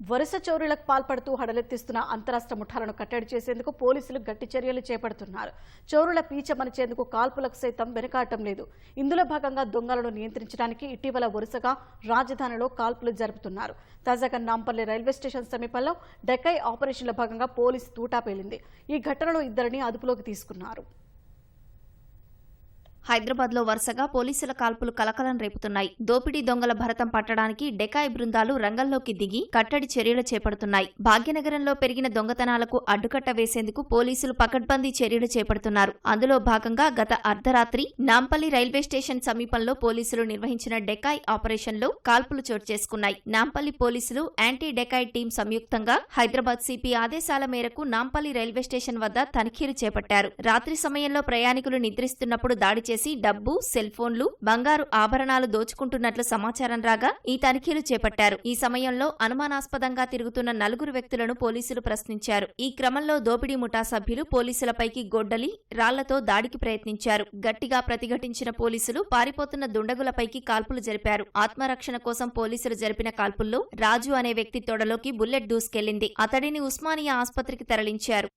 వరుస చోరులకు పాల్పడుతూ హడలెత్తిస్తున్న అంతరాష్ట్ర ముఠాలను కట్టడి చేసేందుకు పోలీసులు గట్టి చర్యలు చేపడుతున్నారు. చోరుల పీచమనిచేందుకు కాల్పులకు సైతం వెనకాటం లేదు. ఇందులో భాగంగా దొంగలను నియంత్రించడానికి ఇటీవల వరుసగా రాజధానిలో కాల్పులు జరుపుతున్నారు. తాజాగా నాంపల్లి రైల్వే స్టేషన్ సమీపంలో డెక్కై ఆపరేషన్ల భాగంగా పోలీసు తూటా పేలింది ఈ ఘటనలో ఇద్దరిని అదుపులోకి తీసుకున్నారు. హైదరాబాద్లో వరుసగా పోలీసుల కాల్పులు కలకలం రేపుతున్నాయి. దోపిడీ దొంగల భరతం పట్టడానికి డెకాయ్ బృందాలు రంగంలోకి దిగి కట్టడి చర్యలు చేపడుతున్నాయి. భాగ్యనగరంలో పెరిగిన దొంగతనాలకు అడ్డుకట్ట వేసేందుకు పోలీసులు పకడ్బందీ చర్యలు చేపడుతున్నారు. అందులో భాగంగా గత అర్ధరాత్రి నాంపల్లి రైల్వే స్టేషన్ సమీపంలో పోలీసులు నిర్వహించిన డెకాయ్ ఆపరేషన్లో కాల్పులు చోటు చేసుకున్నాయి. నాంపల్లి పోలీసులు యాంటీ డెకాయ్ టీం సంయుక్తంగా హైదరాబాద్ సిపి ఆదేశాల మేరకు నాంపల్లి రైల్వే స్టేషన్ వద్ద తనిఖీలు చేపట్టారు. రాత్రి సమయంలో ప్రయాణికులు నిద్రిస్తున్నప్పుడు దాడి చేసి డబ్బు సెల్ ఫోన్లు బంగారు ఆభరణాలు దోచుకుంటున్నట్లు సమాచారం రాగా ఈ తనిఖీలు చేపట్టారు. ఈ సమయంలో అనుమానాస్పదంగా తిరుగుతున్న నలుగురు వ్యక్తులను పోలీసులు ప్రశ్నించారు. ఈ క్రమంలో దోపిడీ ముఠా సభ్యులు పోలీసులపైకి గొడ్డలి రాళ్ళతో దాడికి ప్రయత్నించారు. గట్టిగా ప్రతిఘటించిన పోలీసులు పారిపోతున్న దుండగులపైకి కాల్పులు జరిపారు. ఆత్మరక్షణ కోసం పోలీసులు జరిపిన కాల్పుల్లో రాజు అనే వ్యక్తి తొడలోకి బుల్లెట్ దూసుకెళ్ళింది అతడిని ఉస్మానియా ఆసుపత్రికి తరలించారు.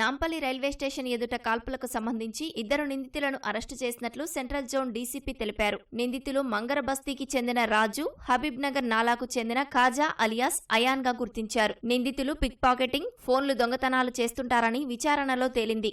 నాంపల్లి రైల్వే స్టేషన్ ఎదుట కాల్పులకు సంబంధించి ఇద్దరు నిందితులను అరెస్టు చేసినట్లు సెంట్రల్ జోన్ డీసీపీ తెలిపారు. నిందితులు మంగర బస్తీకి చెందిన రాజు హబీబ్ నగర్ నాలాకు చెందిన ఖాజా అలియాస్ అయాన్గా గుర్తించారు. నిందితులు పిక్ పాకెటింగ్ ఫోన్లు దొంగతనాలు చేస్తుంటారని విచారణలో తేలింది.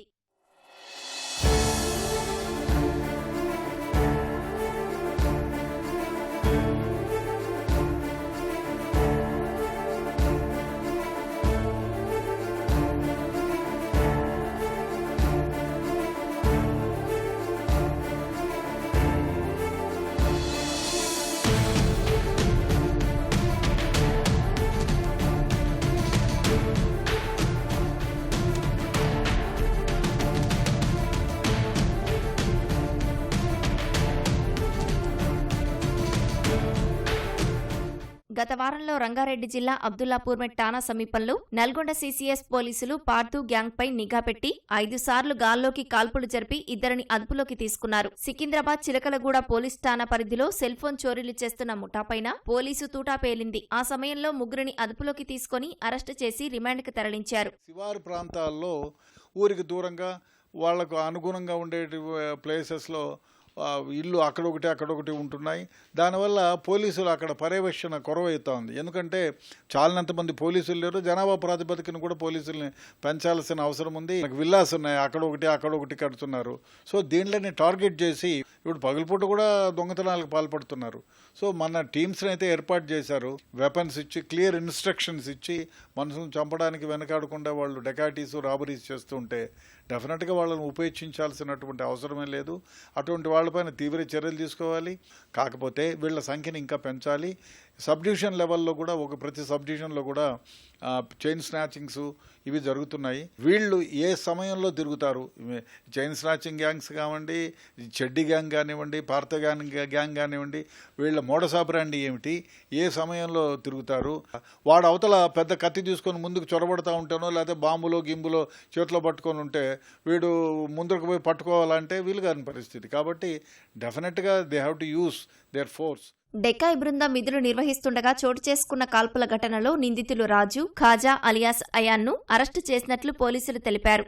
గత వారంలో రంగారెడ్డి జిల్లా అబ్దుల్లాపూర్ మెట్ సమీపంలో నల్గొండ సీసీఎస్ పోలీసులు పార్థు గ్యాంగ్ పై నిఘా పెట్టి ఐదు సార్లు గాల్లోకి కాల్పులు జరిపి ఇద్దరిని అదుపులోకి తీసుకున్నారు. సికింద్రాబాద్ చిలకలగూడ పోలీస్ ఠాణా పరిధిలో సెల్ ఫోన్ చోరీలు చేస్తున్న ముఠాపైన పోలీసు తూటా పేలింది. ఆ సమయంలో ముగ్గురిని అదుపులోకి తీసుకుని అరెస్టు చేసి రిమాండ్కి తరలించారు. శివారు ప్రాంతాల్లో ఊరికి దూరంగా వాళ్ళకు అనుగుణంగా ఉండే ప్లేసెస్లో ఇల్లు అక్కడొకటి అక్కడొకటి ఉంటున్నాయి. దానివల్ల పోలీసులు అక్కడ పర్యవేక్షణ కొరవవుతా ఉంది ఎందుకంటే చాలినంతమంది పోలీసులు లేరు. జనాభా ప్రాతిపదికను కూడా పోలీసుల్ని పెంచాల్సిన అవసరం ఉంది. మనకు విల్లాస్ ఉన్నాయి. అక్కడొకటి అక్కడొకటి కడుతున్నారు. సో దీంట్లోని టార్గెట్ చేసి ఇప్పుడు పగలపూట కూడా దొంగతనాలకు పాల్పడుతున్నారు. సో మన టీమ్స్ని అయితే ఏర్పాటు చేశారు. వెపన్స్ ఇచ్చి క్లియర్ ఇన్స్ట్రక్షన్స్ ఇచ్చి మనసును చంపడానికి వెనకాడకుండా వాళ్ళు డెకాటీస్ రాబరీస్ చేస్తుంటే డెఫినెట్గా వాళ్ళని ఉపేక్షించాల్సినటువంటి అవసరమే లేదు. అటువంటి వాళ్ళు వాళ్ళపైన తీవ్ర చర్యలు తీసుకోవాలి. కాకపోతే వీళ్ళ సంఖ్యను ఇంకా పెంచాలి. సబ్ డివిజన్ లెవెల్లో కూడా ఒక ప్రతి సబ్ డివిజన్లో కూడా చైన్ స్నాచింగ్స్ ఇవి జరుగుతున్నాయి. వీళ్ళు ఏ సమయంలో తిరుగుతారు? చైన్ స్నాచింగ్ గ్యాంగ్స్ కానివ్వండి చెడ్డి గ్యాంగ్ కానివ్వండి పార్త గ్యాంగ్ గ్యాంగ్ కానివ్వండి వీళ్ళ మోడసాబ్రాండి ఏమిటి? ఏ సమయంలో తిరుగుతారు? వాడు అవతల పెద్ద కత్తి తీసుకొని ముందుకు చొరబడతా ఉంటానో లేకపోతే బాంబులో గింబులో చేతిలో పట్టుకొని ఉంటే వీడు ముందుకు పోయి పట్టుకోవాలంటే వీలు కాని పరిస్థితి. కాబట్టి డెఫినెట్గా they have to use their force. Decoy బృందం విధులు నిర్వహిస్తుండగా చోటు చేసుకున్న కాల్పుల ఘటనలో నిందితులు రాజు ఖాజా అలియాస్ అయాన్ను అరెస్టు చేసినట్లు పోలీసులు తెలిపారు.